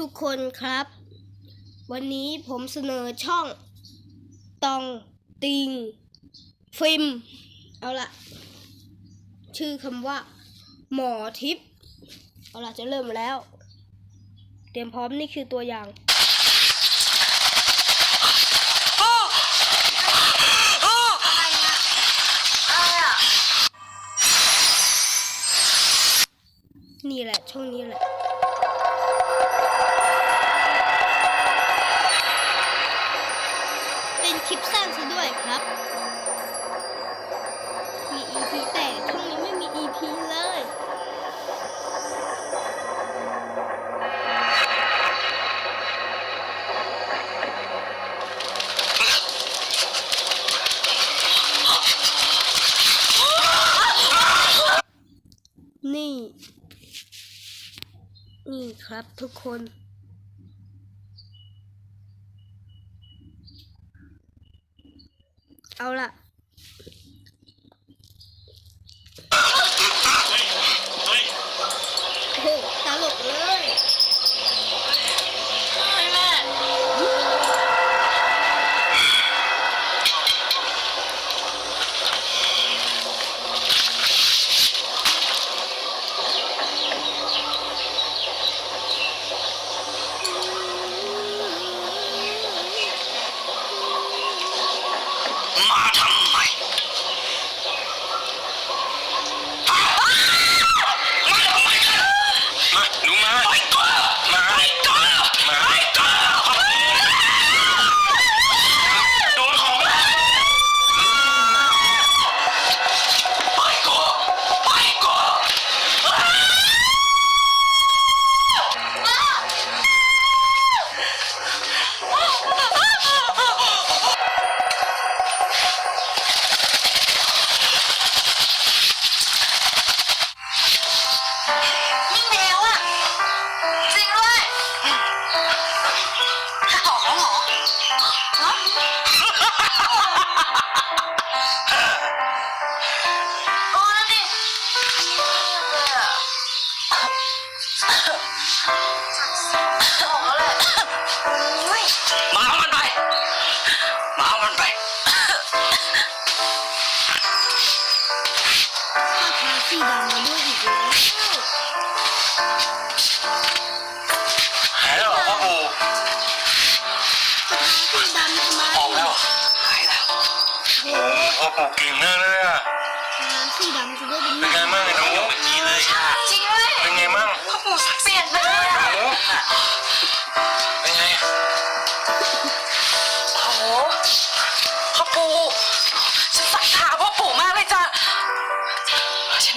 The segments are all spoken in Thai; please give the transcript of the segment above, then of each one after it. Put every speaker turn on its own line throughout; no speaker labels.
ทุกคนครับ วันนี้ผมเสนอช่อง ตอง ติง ฟิล์มเอาละชื่อคำว่า หมอทิพย์เอาละจะเริ่มแล้ว เตรียมพร้อมนี่คือตัวอย่างนี่แหละ ช่องนี้แหละ ครับทุกคน เอาละ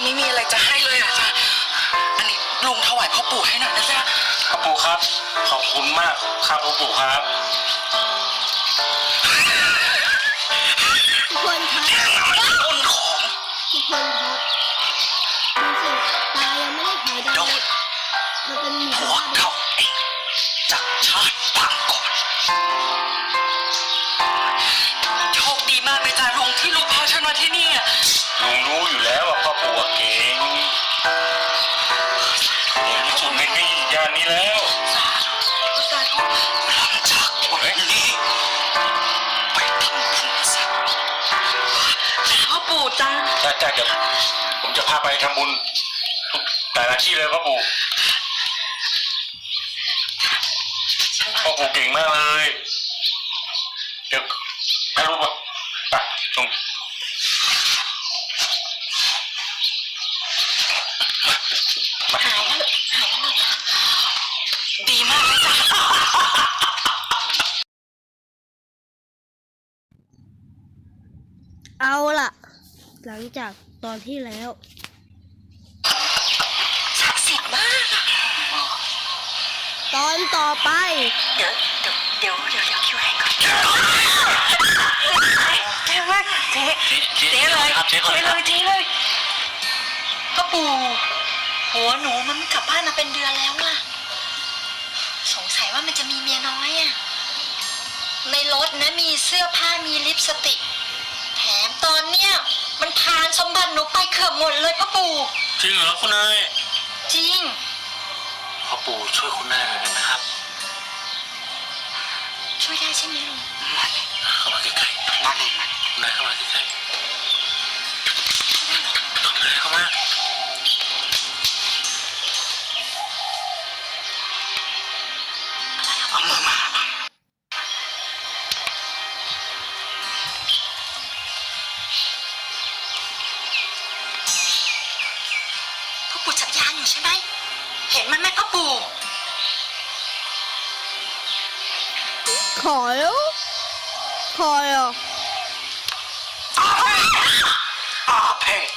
ไม่มีอะไร
จะ
ให้เลยอะจ้ะอันนี้ลุงถวายพ่อปู่ให้หน่อยนะจ๊ะ
พ่อปู่ครับ ขอบคุณมากครับพ่อปู่ครับ
ทุกคนครับ
ต้นของ
ทุกคนครับดูสิตายังไม่ได้หายดำเลยมันเป็นหมี
หัว อ
ยู่
แล้วเก่งเก่งที่สุดในที่ย่านนี้แล้ว
สาธุ
หลังจากวันนี้ไปทำบุญซะ
จ้าพ่อปู่จ้า
จ้าจ้าเดี๋ยวผมจะพาไปทำบุญทุกแต่ละที่เลยพ่อปู่พ่อปู่เก่งมากเลย เดี๋ยวให้รู้ป่ะไปตรง
หายแล้วหายแล้วดีมาก เลยจ้ะ
เอาล่ะ หลังจากตอนที่แล้ว
ศักดิ์สิทธิ์มากอะ
ตอนต่อไป
เดี๋ยวเดี๋ยวเดี๋ยวเดี๋ยวเดี๋ยวคิวให้ก่อนเจ๊มากเจ๊
เจ๊
เจ๊เลย
ครับเจ๊ก่อน
เจ๊
ค
เล
รับ
ยเจ๊เลยพ่อปู่หัวหนูมันกลับบ้านมาเป็นเดือนแล้วอะสงสัย ว่ามันจะมีเมียน้อยอะในรถนะมีเสื้อผ้ามีลิปสติก แถมตอนเนี้ยมันพานสมบัติหนูไปเกือบหมดเลยพ่อปู่
จริงเหรอคุณนาย
จริง
พ่อปู่ช่วยคุณนายหน่อยได้ไหมครับ
ช่วยได้ใช่ไหมลุง
เข้ามาใกล้ๆ
นั่นเองมั
นนายเข้ามาใกล้ เห็
นมันไหมพ่อปู่
ขอแล้วขออะ
อาเพศ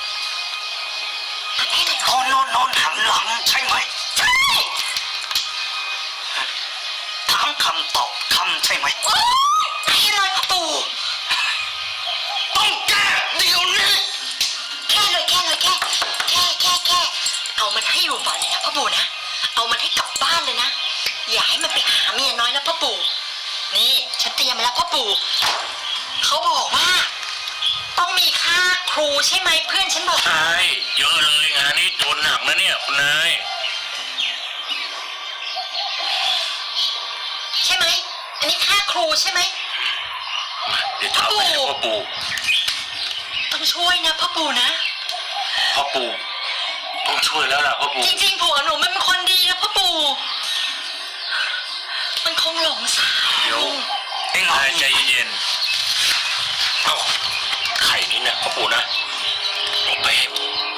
อาเพศเลย
นอนนอนนอนหันหลังใช่ไหม
ใช่
ถามคำตอบคำใช่ไหม
โอ๊ยใช่เลยพ่อปู่ มันให้อยู่บ่อนเลยนะพ่อปู่นะ เอามันให้กลับบ้านเลยนะ อย่าให้มันไปหาเมียน้อยนะพ่อปู่ นี่ฉันเตรียมมาแล้วพ่อปู่ เขาบอกว่า ต้องมีค่าครูใช่ไหมเพื่อนฉันบอก
ใช่เยอะเลยงานนี้โดนหนักนะเนี่ยคุณนาย
ใช่ไหม อันนี้ค่าครูใช่ไหม
เดี๋ยวถามไปให้พ่อปู่
ต้องช่วยนะพ่อปู่นะ
พ่อปู่ ต้องช่วยแล้วล่ะพ่อปู่
จริงๆผัวหนูมันเป็นคนดีนะพ่อปู่ มันคงหลงสาว
เดี๋ยว
เอ็ง
นาย
เอา
ใจเย็นๆเอ้าไข่นี่เนี่ยพ่อปู่นะเอาไปให้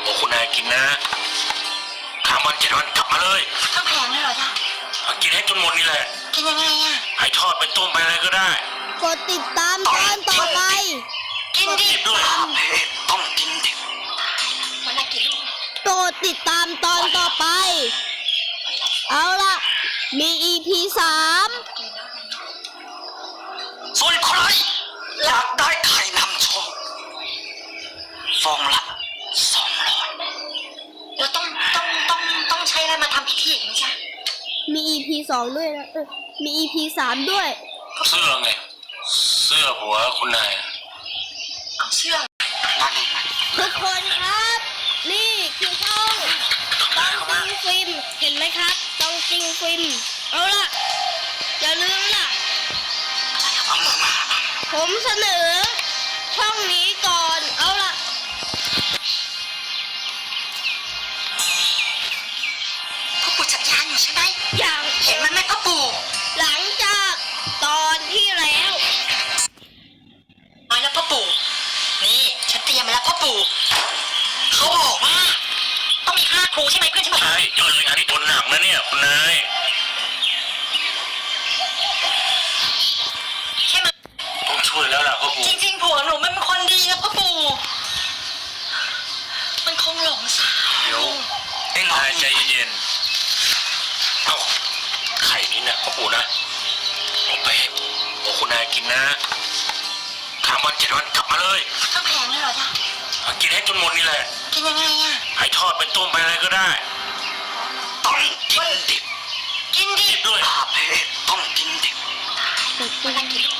โอ้คุณนายกินนะสามวันเจ็ดวันกลับมาเลย
ทั้งแพงเลยเหรอจ๊ะ
เอากินให้จนหมดนี่แหละ
กินยังไงอะ
ให้ทอดไปต้มไปอะไรก็ได้
กดติดตามตอนต่อไป
กินดิ
กินด้วย
อาเพศต้องกินดิบ
ติดตามตอนต่อไป เอาล่ะมี EP สาม
ส่วนใครอยากได้ไข่นำโชคฟองละสองร้อย
แล้วต้องต้องต้องต้องใช้อะไรมาทำพิธีอย่างนี้จ้ะ
มี EP สองด้วยนะเออมี EP สามด้วย
เสื้อไง เสื้อหัวคุณนาย
เอาเสื้อ
มาเลยมา
ทุกคนครับนี่ ฟิน เอาล่ะ อย่าลืมล่ะ ผมเสนอ ช่
องนี้ก่
อน นหนักนะเนี่ยคุณนาย
ใช่ไหม
ต้องช่วยแล้วล่ะพ่อปู่
จริงๆผัวหนูมันเป็นคนดีนะพ่อปู่มันคงหลงสาว
เดี๋ยว
เอ็งเอา
นายใจเย็นๆเอ้าไข่นี่เนี่ยพ่อปู่นะเอาไปให้โอ้คุณนายกินนะสามวันเจ็ดวันกลับมาเลย
ทั้งแพงเลยเหรอจ๊ะ
เอากินให้จนหมดนี่แหละ
กินยังไงอะ
ให้ทอดไปต้มไปอะไรก็ได้
ดิ
กินด้
วย
อาเพศต้องกินดิบ
วันละกี่ลูก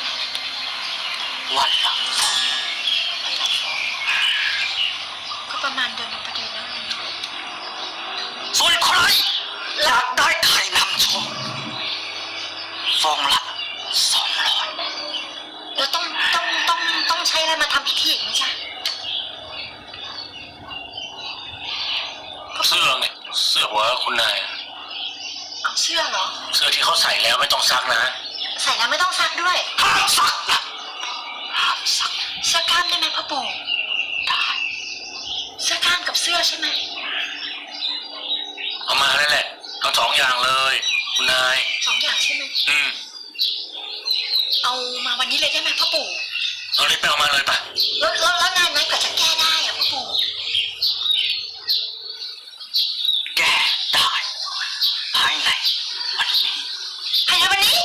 วันละฟอง
ก็ประมาณเดือนหนึงพอดีนะ
ส่วนใครอยากได้ไข่นำโชคฟองละสองร้อย
แล้วต้องต้องต้องต้องใช้อะไรมาทำพิธีอย่างนี้จ้ะ
เสื้อไงเสื้อหัวคุณนาย
เอาเสื้อเหรอ
เสื้อที่เขาใส่แล้วไม่ต้องซักนะ
ใส่แล้วไม่ต้องซักด้วย
ห้ามสักนะห้ามสัก
เสื้อกล้ามได้ไหมพ่อปู่
ได้
เสื้อกล้ามกับเสื้อใช่ไหม
เอามาแล้วแหละทั้งสองอย่างเลย คุณนาย
สองอย่างใช่ไหม
อืม
เอามาวันนี้เลยได้ไหมพ่อปู่
เอาเลยไปเอามาเลยไป
แล้วแล้วแล้วนานไหมกว่าจะแก้ได้อะพ่อปู่
แก้ได้ภายในวันนี้
ภายในวันนี้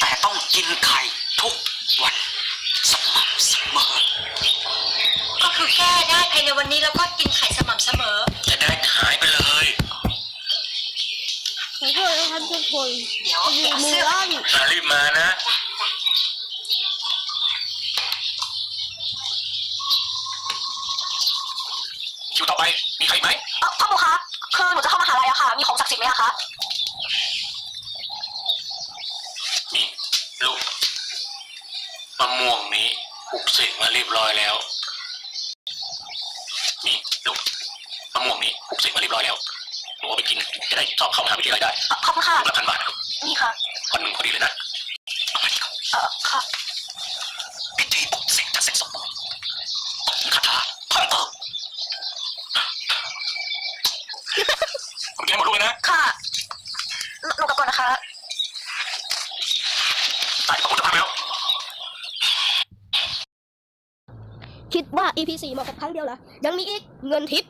แต่ต้องกินไข่ทุกวันสม่ำเสมอ
ก็คือแก้ได้ภาย ในวันนี้แล้วก็กินไข่สม่ำเสมอ
จะได้หายไปเลย
ขอโทษนะครับทุกคน
เดี๋ยว
อยู่
เดี๋ยว
มื
เสื้
อ
อ
อ้อน
อะรีบมานะ คิวต่อไป มีใครไหม
เอ่อพ่อปู่คะคือหนูจะเข้ามหาลัยอะค่ะ มีของศักดิ์สิทธิ์ไหมอะคะ
มีลูกเสกมาเรียบร้อยแล้ว นี่ลูกมะม่วงนี่ปลูกเสกมาเรียบร้อยแล้วหนูเอาไปกินจะได้สอบเข้ามหาวิทยาลัยได้
ขอบคุณค่ะ
ลูกละพันบาทครับ
นี่ค่ะ
วันหนึ่งพอดีเลยนะเอาไปครับ
เออค่ะ
พิธีปลุกเสกจะเสร็จสมบูรณ์คาถาเพิ่มเติมผมยังไม่รู้เลยนะ
ค่ะลงกับก่อนนะคะ
ตายพระพุทธภาพแล้ว
คิดว่า EP 4เหมาะกับครั้งเดียวเหรอ ยังมีอีก เงินทิป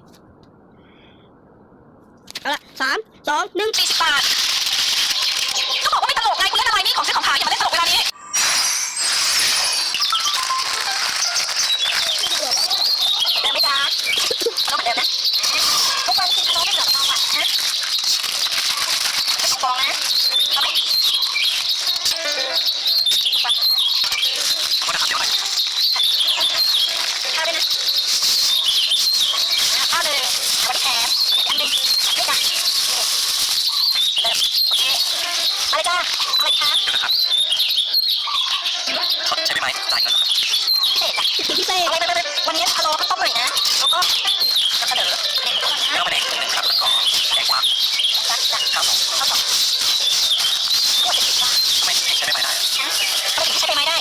เอาละสามสองหนึ่ง
สี่สิบบาทก็บอกว่าไม่ตลกไงคุณเล่นอะไรนี่ของซื้อของขายอย่ามาเล่นตลกเวลานี้เดิมไหมจ๊ะต้องเหมือนเดิมนะทุกวันกินขนมไม่เหลือเราอะฮะไม่ต้องฟองนะเอาไป
ขอโทษนะครับเดี๋ยวไป
ข้าวด้วยนะข้าวเลยเอาไปแถมอันหนึ่งไม่จ้ะเริ่มโอเคมาเลยจ้าเอาเลยครับ
เดี๋ยวนะครับเขาใช้ไหมจ่ายเงินเหรอครับ
พิเศษจ้ะ
พิเศษ
เอาไปไปไปวันนี้พะโล้ข้าวต้มหน่อยนะ แล้วก็จะเสนอเด็กก่อนนะ
แล้วก็แดงหนึ่งครับแล้วก็แดงกวาง
จ้ะจ้ะข้าวสองข้าวสองก็จะคิดว่า
ทำไมถึงให้ใช้ได้ไหมได้อะ
ฮะทำไมถึงใช้ไปไม่ได้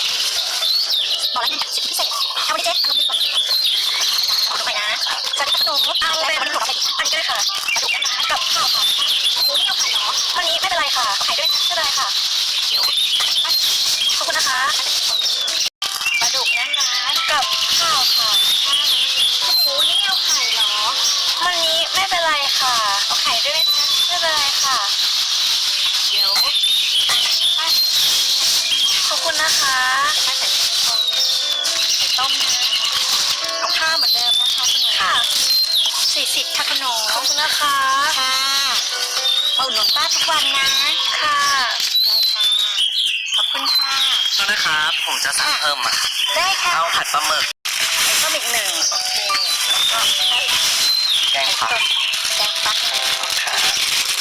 บอกแล้วสิทธิพิเศษเอาไปดิเจ๊เอาไปดิก่อนเอาลงไปนะสวัสดีครับหนูเอาเป็นมันหลุดออกไปอันนี้ด้วยค่ะปลาดุ กนะคะกับข้าวค่ะหมูที่เอาไข่เหรอวันนี้ไม่เป็นไรค่ะเอาไข่ด้วยไม่เป็นไรค่ะขอบคุณนะคะ อาหนุนป้าทุกวันนะค่ะได้ค่ะขอบคุณค่ะ
โทษนะครับ ผมจะสั่งเพิ่มอะ
ได้ค่ะ
เอาผัดปลาหมึก
ไข่ต้มอีกหนึ่งโอเค แล้วก็ไข่
แกงผัก
ต้มแกงฟักหนึ่ง
ครับ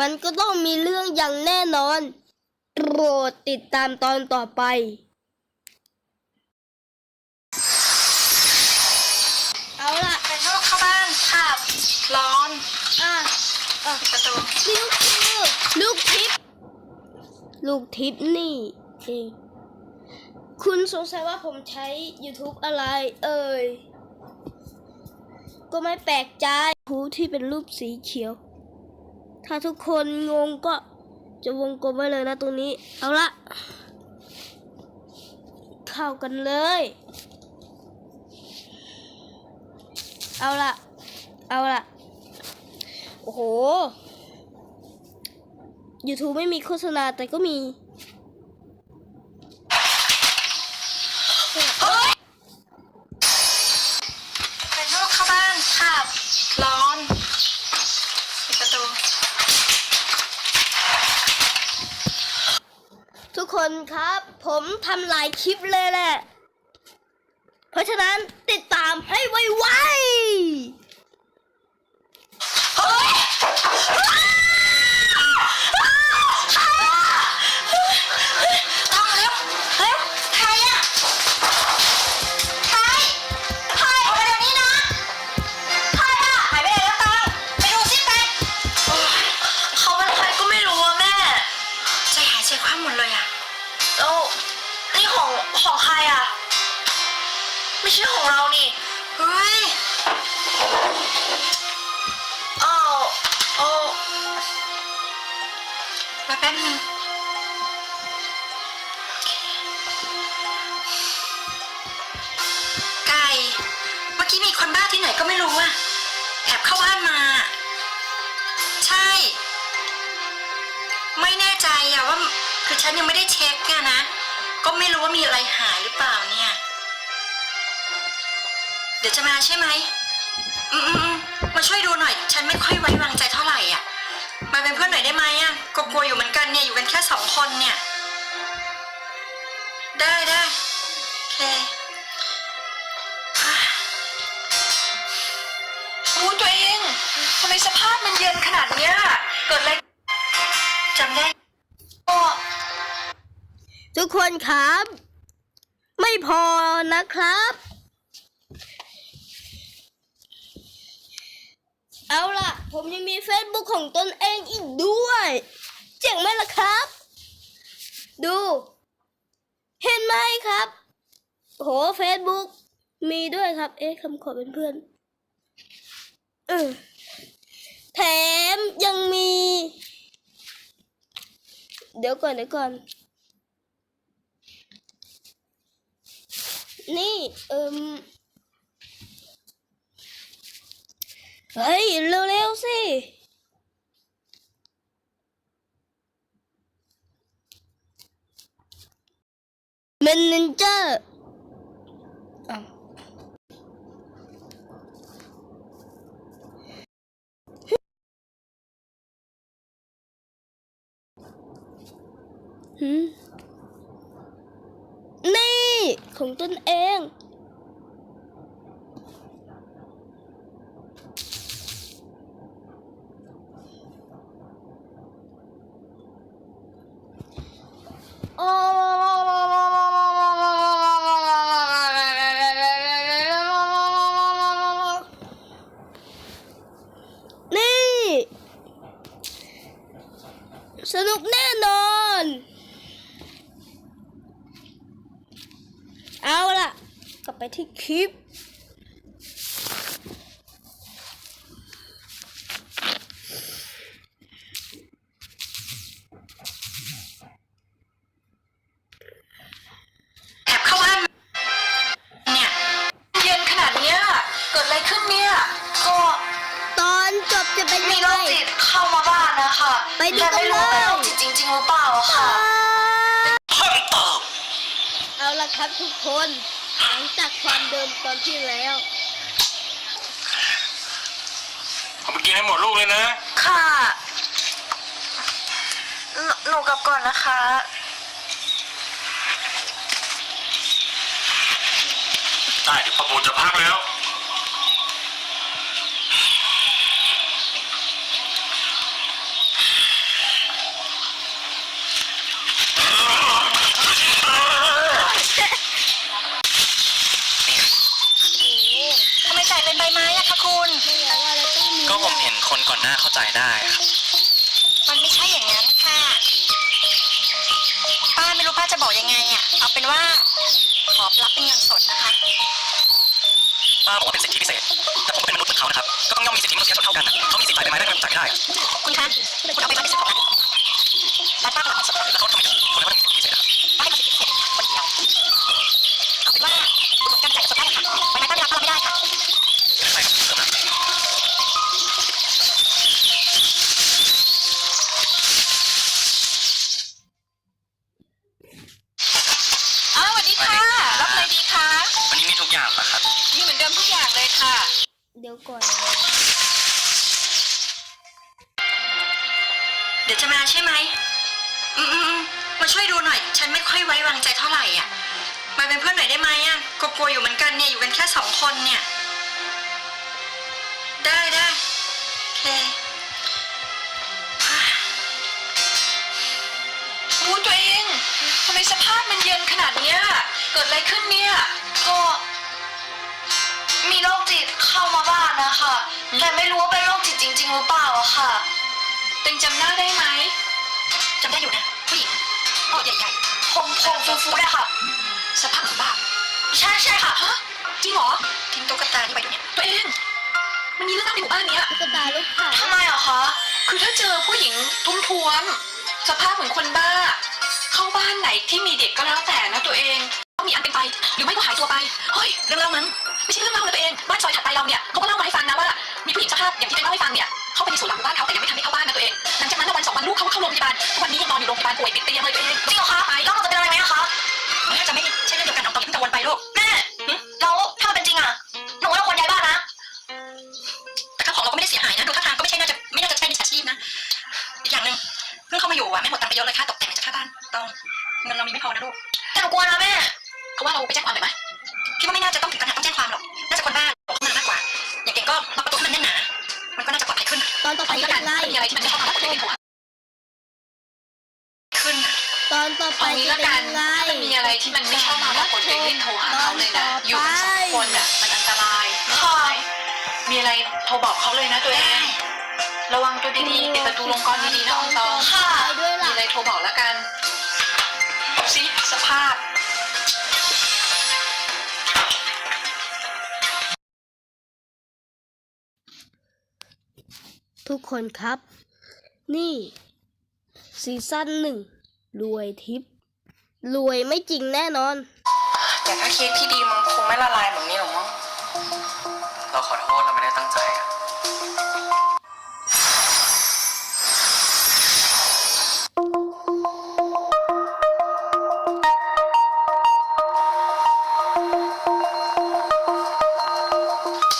มันก็ต้องมีเรื่องอย่างแน่นอนโปรดติดตามตอนต่อไปเอาล่ะ
เป็นโรคเข้าบ้านค่ะร้อน
อะอะ
ปิดประตู
นี่ก็คือลูกทิพย์ลูกทิพย์นี่เองคุณสงสัยว่าผมใช้ YouTube อะไร เอ่ย ก็ไม่แปลกใจหูที่เป็นรูปสีเขียว ถ้าทุกคนงงก็จะวงกลมไว้เลยนะตรงนี้ เอาละ เข้ากันเลย เอาละ เอาละโอ้โห YouTube ไม่มีโฆษณาแต่ก็มี
เป็นโรคเข้าบ้านค่ะร้อนปิดประตู
ทุกคนครับ ผมทำหลายคลิปเลยแหละ เพราะฉะนั้นติดตามให้ไวๆี๋
ยวจะมาใช่ไหมอืมอืมาช่วยดูหน่อย ฉันไม่ค่อยไว้วางใจเท่าไหร่อะ มาเป็นเพื่อนหน่อยได้ไหมอะก็กลัวอยู่เหมือนกันเนี่ยอยู่กันแค่สองคนเนี่ย ได้ได้โอเค
อู้ตัวเองทำไม
สภาพมันเย็นขนาดเนี้ยเกิดอะไรจำได้ก็
ทุกคนครับ ไม่พอนะครับ เอาล่ะ ผมยังมี Facebook ของตนเองอีกด้วย เจ๋งไหมล่ะครับ ดู เห็นไหมครับ โห Facebook มีด้วยครับ เอ๊ะคำขอเป็นเพื่อนเออแถมยังมี เดี๋ยวก่อนเดี๋ยวก่อน นี่ เอิม เฮ้ย เร็วๆสิเมนเนเจอร์อ้าวหืมนี่ ของตนเอง โอ้นี่ สนุกแน่นอน เอาล่ะ ก ลับไปที่คลิป
แอบเข้าบ้านเนี่ย เย็นขนาดเนี้ย เกิดอะไรขึ้นเนี่ย ก็
ตอนจบจะเป็น
มี
ยัง
โร
ไง
คจิตเข้ามาบ้านนะคะ
ไปดู
แต่ไม่รู้
กันเลย
เป็นโรคจิตจริงๆหรือเปล่าอะค่ะ
เพิ่มเติม
เอาล่ะครับทุกคน หลังจากความเดิมตอนที่แล้ว
เอาไปกินให้หมดลูกเลยนะ
ค่ะหนูหนูกลับก่อนนะคะ
ได้เดี๋ยวพ่อปูจะพักแล้ว
ทำไมจ่าย เป็นใบไม้อะคะคุณ
ไม่อยากว่าเราต้องมี
ก็ผมเห็นคนก่อนหน้าเข้าใจได้ครับ
มันไม่ใช่อย่างนั้นค่ะ ป้าไม่รู้ป้าจะบอกยังไงอะเอาเป็นว่า ขอรับเป็นเงินสดนะคะ
ป้าบอกว่าเป็นสิทธิพิเศษ แต่ผมเป็นมนุษย์เหมือนเขานะครับ ก็ต้องย่อมมีสิทธิมนุษยชนเท่ากันนะเขามีสิทธิ์จ่ายไปไหมได้เงินจ่ายไม่ได้อะ
คุณคะ คุณเอาไปไว้เป็นสิทธิ์ของร้ ดี๋ยวจะมาใช่ไหมอืมอืมอืมมาช่วยดูหน่อย ฉันไม่ค่อยไว้วางใจเท่าไหร่อะ มาเป็นเพื่อนหน่อยได้ไหมอะกลัวๆอยู่เหมือนกันเนี่ย อยู่กันแค่สองคนเนี่ย ได้ได้โอเคอู้ตัวเองทำไมสภาพมันเย็นขนาดเนี้ย เกิดอะไรขึ้นเนี่ย ก็มีโรคจิตเข้ามาบ้านนะคะ แต่ไม่รู้ว่าเป็นโรคจิตจริง ๆ หรือเปล่าอะค่ะเต็งจำหน้าได้ไหมจำได้อยู่นะผู้หญิงตัวใหญ่ๆผมผมฟูๆเลยค่ะสภาพเหมือนบ้าใช่ใช่ค่ะฮะจริงเหรอทิ้งตุ๊กตานี่ไปด้วยเนี่ยตัวเอง มันมีเรื่องราวในหมู่บ้านเนี้ย
ตุ๊กตาลูกไข่
ทำไมอะคะคือถ้าเจอผู้หญิงทุ่มทวมๆสภาพเหมือนคนบ้า เข้าบ้านไหนที่มีเด็กก็แล้วแต่นะตัวเองต้อง มีอันเป็นไป หรือไม่ก็หายตัวไป เฮ้ย เรื่องเล่านั้นไม่ใช่เรื่องเล่านะตัวเอง บ้านซอยถัดไปเราเนี่ยเขาก็เล่ามาให้ฟังนะว่า มีผู้หญิงสภาพอย่างที่เป็นเล่าให้ฟังเนี่ย เข้าไปในสวนหลังบ้านเขาแต่ยังไม่ทันได้เข้าบ้านนะตัวเอง หลังจากนั้นนะวันสองวันลูกเขาก็เข้าโรงพยาบาล ทุกวันนี้ยังนอนอยู่โรงพยาบาลป่วยติดเตียงเลยตัวเองจริงเหรอคะไปแล้วเราจะเป็นอะไรไหมคะมันน่าจะไม่ใช่เรื่องเดียวกันเอาตอนที่กังวลไปลูก แม่แล้วถ้ามันเป็นจริงอะหนูว่าเราควรย้ายบ้านนะ แต่ข้าวของเราก็ไม่ได้เสียหายนะ ดูท่าทางก็ไม่ใช่น่าจะไม่น่าจะใช่มิจฉาชีพนะ อีกอย่างหนึ่งเพิ่งเข้ามาอยู่อะแม่หมดตังค์ไปเยอะเลยค่าตกแต่งจะค่าบ้าน ต้องเงินเรามีไม่พอนะลูกแต่หนูกลัวนะแม่ เขาว่าเราไปแจ้งความเลยไหมพี่ว่าไม่น่าจะต้องถึงขนาดต้องแจ้งความหรอก น่าจะคนบ้าหลงเข้ามามากกว่า อย่างเก่งก็ล็อกประตูให้มันแน่นหนา มันก็น่าจะปลอดภัยขึ้น
ตอนต่อไป
แล้วกั
นไร มีอะไร
ที่มันไม่ชอบมา
ก็
ไม่
เป็น
หัวขึ้น
ตอนต่อไป
เอางี้จะแล้วกันนไมีอะไรที่มันไม่ชอบมาก็คนไปยื่นโทรหเขาเลยนะ อยู่กันสองคนอะมันอันตรายค่ชอบมีอะไรโทรบอกเขาเลยนะตัวเอง ระวังตัวดีๆปิดประตูลงกรดีๆนะองตองมีอะไรโทรบอกแล้วกันดูสิสภาพ
ทุกคนครับ นี่ซีซั่นหนึ่งรวยทิป รวยไม่จริงแน่นอน
แต่ถ้าเค้กที่ดีมันคงไม่ละลายแบบนี้หรอกมั้ง
เราขอโทษเราไม่ได้ตั้งใจอะ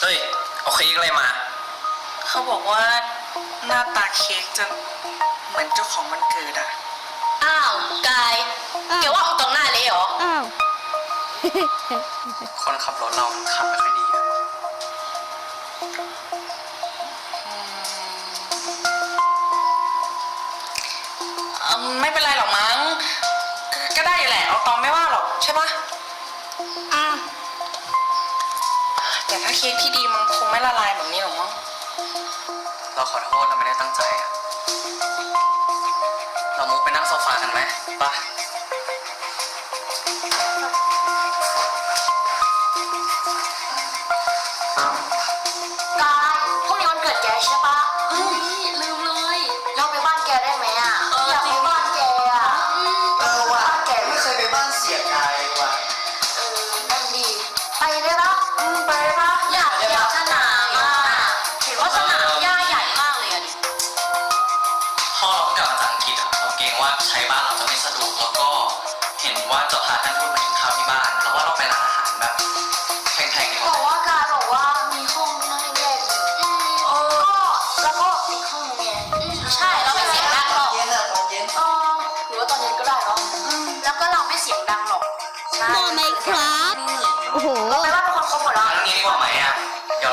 เฮ้ยโอเคอะไรมา
เขาบอกว่า หน้าตาเค้กจะเหมือนเจ้าของวันเกิดอะ
อ้าวกาย
อ้าว
แกว่าเอาตรงหน้าเลยเหรอ
อ้าว
คนขับรถเรามันขับไม่ค่อยดีอะ
อืมไม่เป็นไรหรอกมั้งก็ได้อยู่แหละเอาตองไม่ว่าหรอกใช่ปะอืมแต่ถ้าเค้กที่ดีมันคงไม่ละลายแบบนี้หรอกมั้ง
เราขอโทษเราไม่ได้ตั้งใจอะเรามุกไปนั่งโซฟากันไหมไปะ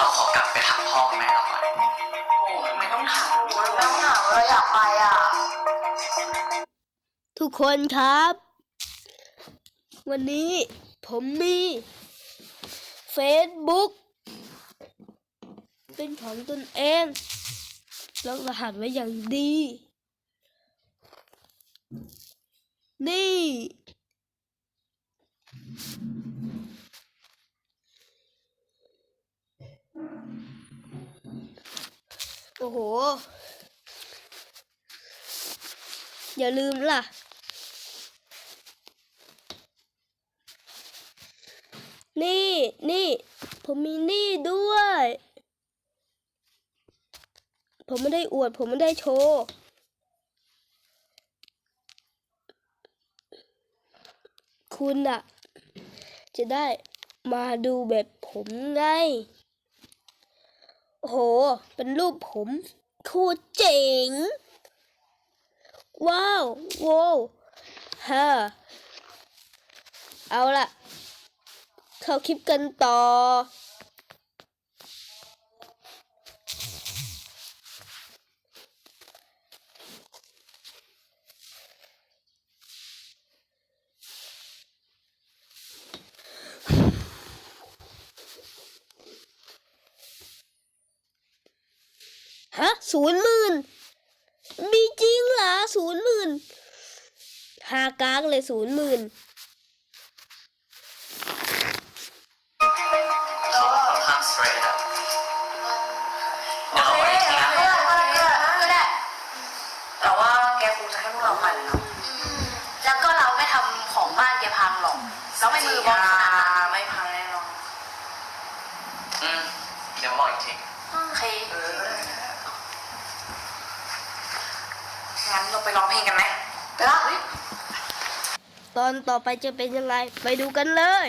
เรา
ขอก
ลั
บ
ไป
ถามพ่อแม่เราก่อน
โอ้ไม่ต้องถาม
เราหนาวเราอยากไปอะ
ทุกคนครับ วันนี้ผมมี Facebook เป็นของตนเองล็อกรหัสไว้อย่างดี นี่ โอ้โห อย่าลืมล่ะ นี่นี่ ผมมีนี่ด้วย ผมไม่ได้อวด ผมไม่ได้โชว์คุณอะจะได้มาดูแบบผมไง โอ้โห เป็นรูปผมโคตรเจ๋ง ว้าวโว้วฮะเอาล่ะ เข้าคลิปกันต่อ ฮะศูนย์หมื่นมีจริงเหรอศูนย์หมื่นหากากเลยศูนย์หมื่น
ไปร้องเพลงกันไหม
ไปละ
ตอนต่อไปจะเป็นยังไง ไปดูกันเลย